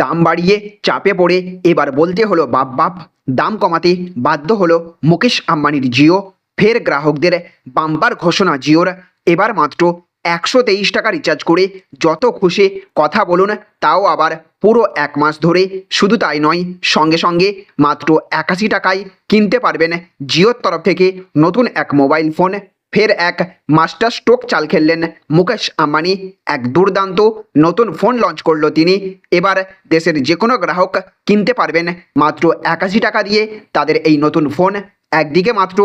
দাম বাড়িয়ে চাপে পড়ে। এবার বলতে হলো, বাপ বাপ, দাম কমাতে বাধ্য হলো মুকেশ আম্বানির জিও। ফের গ্রাহকদের বাম্পার ঘোষণা জিওর। এবার মাত্র একশো তেইশ টাকা রিচার্জ করে যত খুশি কথা বলুন, তাও আবার পুরো এক মাস ধরে শুধু তাই নয়, সঙ্গে সঙ্গে মাত্র একাশি টাকায় কিনতে পারবেন জিওর তরফ থেকে নতুন এক মোবাইল ফোন। ফের এক মাস্টার স্ট্রোক চাল খেললেন মুকেশ আম্বানি। এক দুর্দান্ত নতুন ফোন লঞ্চ করল তিনি। এবার দেশের যে কোনো গ্রাহক কিনতে পারবেন মাত্র একাশি টাকা দিয়ে তাদের এই নতুন ফোন। একদিকে মাত্র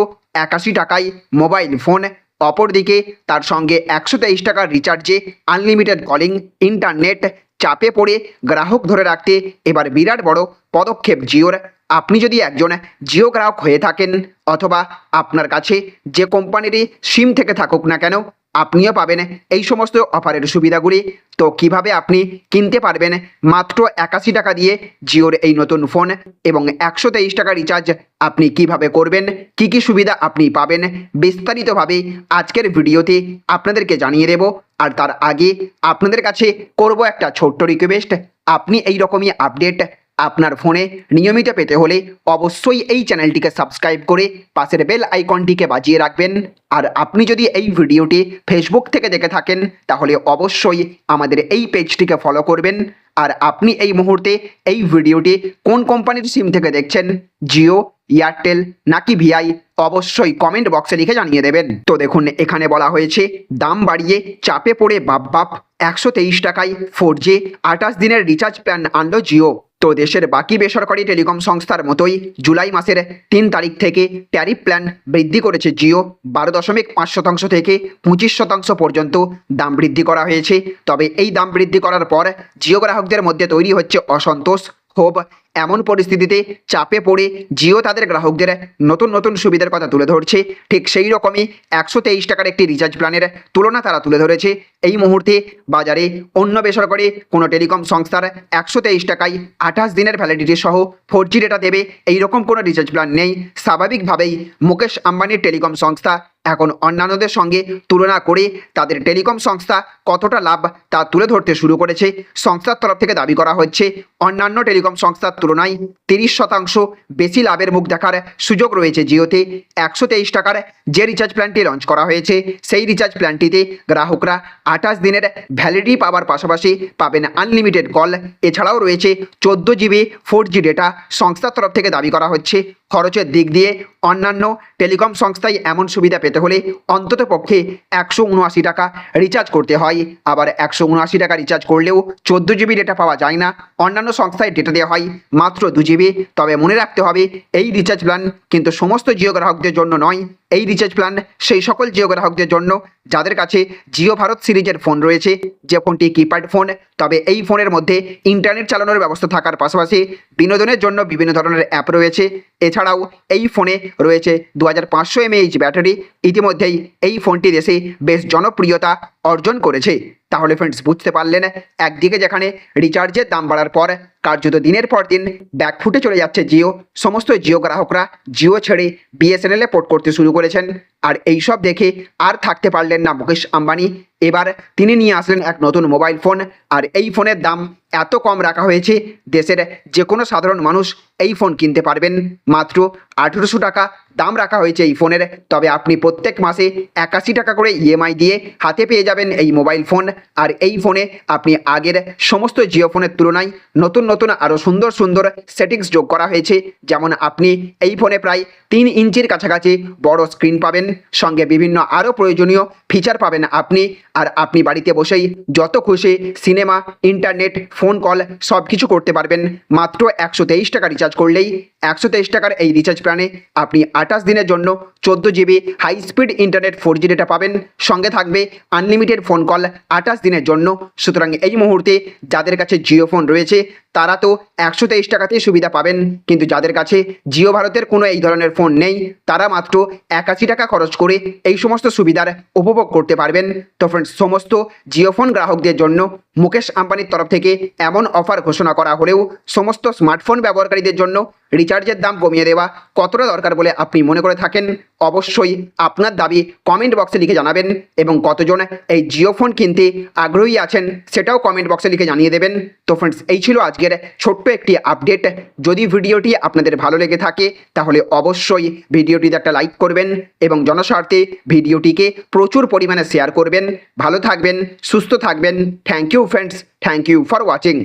একাশি টাকায় মোবাইল ফোন, অপরদিকে তার সঙ্গে একশো তেইশ টাকার রিচার্জে আনলিমিটেড কলিং ইন্টারনেট চাপে পড়ে গ্রাহক ধরে রাখতে এবার বিরাট বড় পদক্ষেপ জিওর। আপনি যদি একজন জিও গ্রাহক হয়ে থাকেন অথবা আপনার কাছে যে কোম্পানিরই সিম থেকে থাকুক না কেন, আপনিও পাবেন এই সমস্ত অফারের সুবিধাগুলি। তো কীভাবে আপনি কিনতে পারবেন মাত্র একাশি টাকা দিয়ে জিওর এই নতুন ফোন এবং একশো তেইশ টাকা রিচার্জ আপনি কীভাবে করবেন, কি কি সুবিধা আপনি পাবেন, বিস্তারিতভাবে আজকের ভিডিওতে আপনাদেরকে জানিয়ে দেব। আর তার আগে আপনাদের কাছে করব একটা ছোট্ট রিকোয়েস্ট আপনি এই রকমই আপডেট আপনার ফোনে নিয়মিত পেতে হলে অবশ্যই এই চ্যানেলটিকে সাবস্ক্রাইব করে পাশের বেল আইকনটিকে বাজিয়ে রাখবেন। আর আপনি যদি এই ভিডিওটি ফেসবুক থেকে দেখে থাকেন, তাহলে অবশ্যই আমাদের এই পেজটিকে ফলো করবেন। আর আপনি এই মুহূর্তে এই ভিডিওটি কোন কোম্পানির সিম থেকে দেখছেন? জিও এয়ারটেল নাকি ভিআই অবশ্যই কমেন্ট বক্সে লিখে জানিয়ে দেবেন। তো দেখুন, এখানে বলা হয়েছে, দাম বাড়িয়ে চাপে পড়ে বাপ বাপ, একশো তেইশ টাকায় ফোর জি আঠাশ দিনের রিচার্জ প্ল্যান আনলো জিও। তো দেশের বাকি বেসরকারি টেলিকম সংস্থার মতোই জুলাই মাসের তিন তারিখ থেকে ট্যারিফ প্ল্যান বৃদ্ধি করেছে জিও। বারো দশমিক পাঁচ শতাংশ থেকে পঁচিশ শতাংশ পর্যন্ত দাম বৃদ্ধি করা হয়েছে। তবে এই দাম বৃদ্ধি করার পর জিও গ্রাহকদের মধ্যে তৈরি হচ্ছে অসন্তোষ, ক্ষোভ এমন পরিস্থিতিতে চাপে পড়ে জিও তাদের গ্রাহকদের নতুন নতুন সুবিধার কথা তুলে ধরছে। ঠিক সেই রকমই একশো তেইশ টাকার একটি রিচার্জ প্ল্যানের তুলনা তারা তুলে ধরেছে। এই মুহূর্তে বাজারে অন্য বেসরকারি কোনো টেলিকম সংস্থার একশো তেইশ টাকায় আঠাশ দিনের ভ্যালিডিটি সহ ফোর জি ডেটা দেবে। এইরকম কোনো রিচার্জ প্ল্যান নেই। স্বাভাবিকভাবেই মুকেশ আম্বানির টেলিকম সংস্থা এখন অন্যান্যদের সঙ্গে তুলনা করে তাদের টেলিকম সংস্থা কতটা লাভ তা তুলে ধরতে শুরু করেছে। সংস্থার তরফ থেকে দাবি করা হচ্ছে, অন্যান্য টেলিকম সংস্থার তুলনায় তিরিশ শতাংশ বেশি লাভের মুখ দেখার সুযোগ রয়েছে জিওতে। একশো তেইশ টাকার যে রিচার্জ প্ল্যানটি লঞ্চ করা হয়েছে, সেই রিচার্জ প্ল্যানটিতে গ্রাহকরা আঠাশ দিনের ভ্যালিডিটি পাওয়ার পাশাপাশি পাবেন আনলিমিটেড কল এছাড়াও রয়েছে চোদ্দ জিবি ফোর জি ডেটা সংস্থার তরফ থেকে দাবি করা হচ্ছে। খরচের দিক দিয়ে অন্যান্য টেলিকম সংস্থায় এমন সুবিধা পেতে হলে অন্তত পক্ষে একশো উনআশি টাকা রিচার্জ করতে হয়। আবার একশো উনআশি টাকা রিচার্জ করলেও চোদ্দ জিবি ডেটা পাওয়া যায় না। অন্যান্য সংস্থায় ডেটা দেওয়া হয় মাত্র দু জিবি তবে মনে রাখতে হবে, এই রিচার্জ প্ল্যান কিন্তু সমস্ত জিও গ্রাহকদের জন্য নয়। এই রিচার্জ প্ল্যান সেই সকল জিও গ্রাহকদের জন্য, যাদের কাছে জিও ভারত সিরিজের ফোন রয়েছে, যে ফোনটি কিপ্যাড ফোন তবে এই ফোনের মধ্যে ইন্টারনেট চালানোর ব্যবস্থা থাকার পাশাপাশি বিনোদনের জন্য বিভিন্ন ধরনের অ্যাপ রয়েছে। এছাড়াও এই ফোনে রয়েছে দু হাজার পাঁচশো এমএইচ ব্যাটারি ইতিমধ্যেই এই ফোনটি দেশে বেশ জনপ্রিয়তা অর্জন করেছে। তাহলে ফ্রেন্ডস বুঝতে পারলেন, একদিকে যেখানে রিচার্জের দাম বাড়ার পর কার্যত দিনের পর দিন ব্যাকফুটে চলে যাচ্ছে জিও। সমস্ত জিও গ্রাহকরা জিও ছেড়ে বিএসএনএলে পোর্ট করতে শুরু করেছেন। আর এই সব দেখে আর থাকতে পারলেন না মুকেশ আম্বানি। এবার তিনি নিয়ে আসলেন এক নতুন মোবাইল ফোন আর এই ফোনের দাম এত কম রাখা হয়েছে, দেশের যে কোনো সাধারণ মানুষ এই ফোন কিনতে পারবেন। মাত্র আঠেরোশো টাকা দাম রাখা হয়েছে এই ফোনের তবে আপনি প্রত্যেক মাসে একাশি টাকা করে ইএমআই দিয়ে হাতে পেয়ে যাবেন এই মোবাইল ফোন আর এই ফোনে আপনি আগের সমস্ত জিও ফোনের তুলনায় নতুন নতুন আরও সুন্দর সুন্দর সেটিংস যোগ করা হয়েছে। যেমন আপনি এই ফোনে প্রায় তিন ইঞ্চির কাছাকাছি বড় স্ক্রিন পাবেন। সঙ্গে বিভিন্ন আরও প্রয়োজনীয় ফিচার পাবেন আপনি। আর আপনি বাড়িতে বসেই যত খুশি সিনেমা ইন্টারনেট ফোন কল সব কিছু করতে পারবেন। মাত্র একশো তেইশ টাকা রিচার্জ করলেই একশো তেইশ টাকার এই রিচার্জ প্ল্যানে আপনি আঠাশ দিনের জন্য চোদ্দ GB high speed internet four G data পাবেন। সঙ্গে থাকবে আনলিমিটেড ফোন কল আঠাশ দিনের জন্য। সুতরাং এই মুহূর্তে যাদের কাছে জিও ফোন রয়েছে, তারা তো একশো তেইশ টাকাতেই সুবিধা পাবেন। কিন্তু যাদের কাছে জিও ভারতের কোনো এই ধরনের ফোন নেই, তারা মাত্র একাশি টাকা খরচ করে এই সমস্ত সুবিধার উপভোগ করতে পারবেন। তো ফ্রেন্ডস সমস্ত জিও ফোন গ্রাহকদের জন্য মুকেশ আম্বানির তরফ থেকে এমন অফার ঘোষণা করা হলেও সমস্ত স্মার্টফোন ব্যবহারকারীদের জন্য রিচার্জের দাম কমিয়ে দেওয়া কতটা দরকার বলে আপনি মনে করে থাকেন? অবশ্যই আপনার দাবি কমেন্ট বক্সে লিখে জানাবেন এবং কতজন এই জিও ফোন কিনতে আগ্রহী আছেন সেটাও কমেন্ট বক্সে লিখে জানিয়ে দেবেন। তো ফ্রেন্ডস এই ছিল আজকের ছোট্ট একটি আপডেট যদি ভিডিওটি আপনাদের ভালো লেগে থাকে, তাহলে অবশ্যই ভিডিওটিতে একটা লাইক করবেন এবং জনস্বার্থে ভিডিওটিকে প্রচুর পরিমাণে শেয়ার করবেন। ভালো থাকবেন, সুস্থ থাকবেন। Thank you friends thank you for watching